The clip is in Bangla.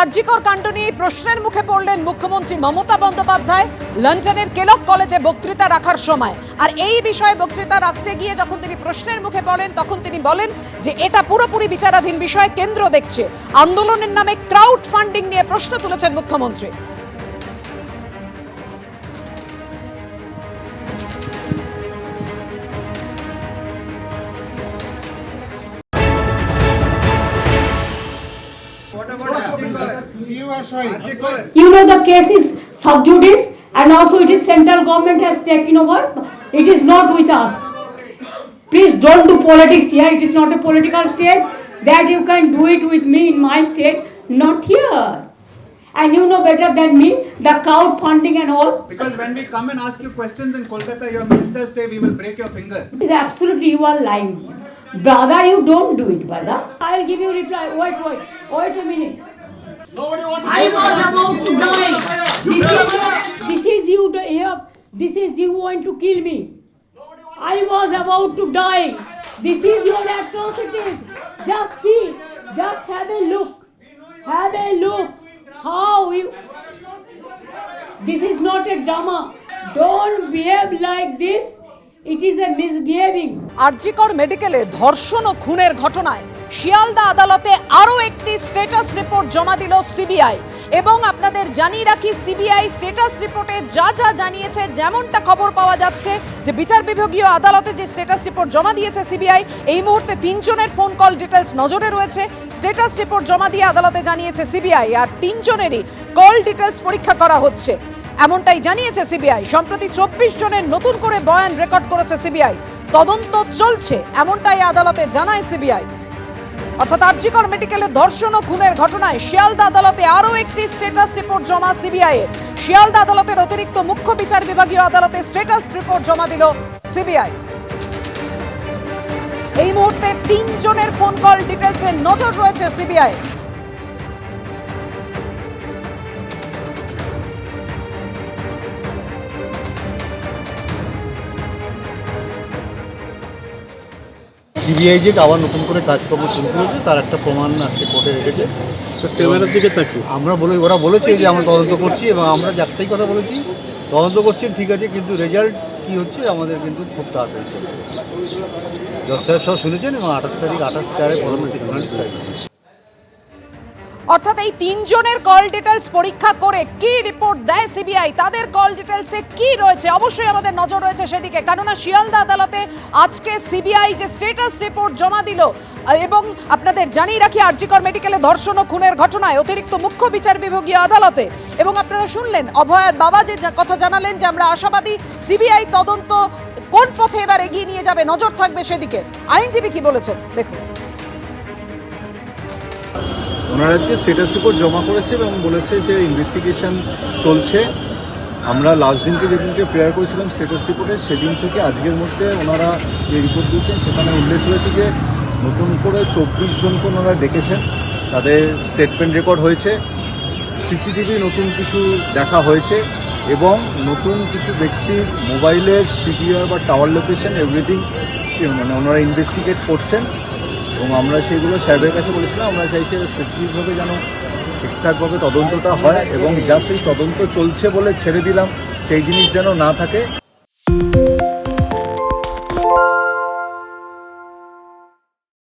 আরজিকর কাণ্ড নিয়ে প্রশ্নের মুখে পড়লেন মুখ্যমন্ত্রী মমতা বন্দ্যোপাধ্যায়, লন্ডনের কেলক কলেজে বক্তৃতা রাখার সময়। আর এই বিষয়ে বক্তৃতা রাখতে গিয়ে যখন তিনি প্রশ্নের মুখে পড়েন, তখন তিনি বলেন যে এটা পুরোপুরি বিচারাধীন বিষয়, কেন্দ্র দেখছে। আন্দোলনের নামে ক্রাউড ফান্ডিং নিয়ে প্রশ্ন তুলেছেন মুখ্যমন্ত্রী। You are sorry. You know the case is sub judice and also it is central government has taken over. It is not with us. Please don't do politics here. It is not a political state that you can do it with me in my state, not here. And you know better than me the crowd funding and all. Because when we come and ask you questions in Kolkata, your ministers say we will break your finger. It is absolutely you are lying. Brother, you don't do it, brother. I will give you reply. Wait, wait, wait a minute. Nobody wants I was about to die. This is, this is you here. This is you want to kill me. I was about to die. This is your atrocities. Just see. Just have a look. Have a look. How you. This is not a drama. Don't behave like this. It is a misbehaving. RG Kar মেডিকেলে ধর্ষণ ও খুনের ঘটনায় শিয়ালদা আদালতে আরও একটি স্টেটাস রিপোর্ট জমা দিল সিবিআই এবং আপনাদের জানিয়ে রাখি সিবিআই স্টেটাস রিপোর্টে যা যা জানিয়েছে, যেমনটা খবর পাওয়া যাচ্ছে যে বিচার বিভাগীয় আদালতে যে স্টেটাস রিপোর্ট জমা দিয়েছে সিবিআই এই মুহূর্তে তিনজনের ফোন কল ডিটেলস নজরে রয়েছে। স্টেটাস রিপোর্ট জমা দিয়ে আদালতে জানিয়েছে সিবিআই আর তিনজনেরই কল ডিটেলস পরীক্ষা করা হচ্ছে। এমনটাই জানিয়েছে সিবিআই সম্প্রতি চব্বিশ জনের নতুন করে বয়ান রেকর্ড করেছে সিবিআই তদন্ত চলছে, এমনটাই আদালতে জানায় সিবিআই অর্থাৎ আরজিকর মেডিকেলের ধর্ষণ ও খুনের ঘটনায় শিয়ালদা আদালতে আরও একটি স্ট্যাটাস রিপোর্ট জমা সিবিআই এর শিয়ালদা আদালতের অতিরিক্ত মুখ্য বিচার বিভাগীয় আদালতে স্ট্যাটাস রিপোর্ট জমা দিল সিবিআই এই মুহূর্তে তিনজনের ফোন কল ডিটেলসে নজর রয়েছে সিবিআই সিবিআই যে আবার নতুন করে কাজকর্ম শুরু করেছে তার একটা প্রমাণ আজকে কোর্টে রেখেছে। তো ক্যামেরার দিকে তাকি আমরা বলে ওরা বলেছে যে আমরা তদন্ত করছি এবং আমরা যাত্রাই কথা বলেছি। তদন্ত করছি ঠিক আছে কিন্তু রেজাল্ট কি হচ্ছে আমাদের কিন্তু খুব তাড়াতাড়ি দশ জজ সাহেব সব শুনেছেন এবং আঠাশ তারিখ আঠাশ চারে প্রধানমন্ত্রী অর্থাৎ এই তিনজনের কল ডিটেলস পরীক্ষা করে কি রিপোর্ট দেয় সিবিআই তাদের কল ডিটেলসে কি রয়েছে? অবশ্যই আমাদের নজর রয়েছে সেদিকে। কেননা শিয়ালদা আদালতে আজকে সিবিআই যে স্টেটাস রিপোর্ট জমা দিল, এবং আপনাদের জানিয়ে রাখি, আরজিকর মেডিকেলে ধর্ষণ ও খুনের ঘটনায় অতিরিক্ত মুখ্য বিচার বিভাগীয় আদালতে। এবং আপনারা শুনলেন, অভয়ের বাবা যে কথা জানালেন যে আমরা আশাবাদী সিবিআই তদন্ত কোন পথে এবার এগিয়ে নিয়ে যাবে, নজর থাকবে সেদিকে। আইনজীবী কি বলেছেন? দেখুন। ওনারা আজকে স্টেটাস রিপোর্ট জমা করেছে এবং বলেছে যে ইনভেস্টিগেশন চলছে। আমরা লাস্ট দিনকে যেদিনকে প্রেয়ার করেছিলাম স্টেটাস রিপোর্টে সেদিন থেকে আজকের মধ্যে ওনারা যে রিপোর্ট দিয়েছেন, সেখানে উল্লেখ রয়েছে যে নতুন করে চব্বিশ জনকে ওনারা ডেকেছেন। তাদের স্টেটমেন্ট রেকর্ড হয়েছে। সিসিটিভি নতুন কিছু দেখা হয়েছে এবং নতুন কিছু ব্যক্তির মোবাইলের সিডিআর বা টাওয়ার লোকেশন এভরিথিং মানে ওনারা ইনভেস্টিগেট করছেন। এবং আমরা সেগুলো স্যারদের কাছে বলেছিলাম, আমরা চাইছি স্পেসিফিকভাবে যেন ঠিকঠাকভাবে তদন্তটা হয় এবং যা সেই তদন্ত চলছে বলে ছেড়ে দিলাম, সেই জিনিস যেন না থাকে।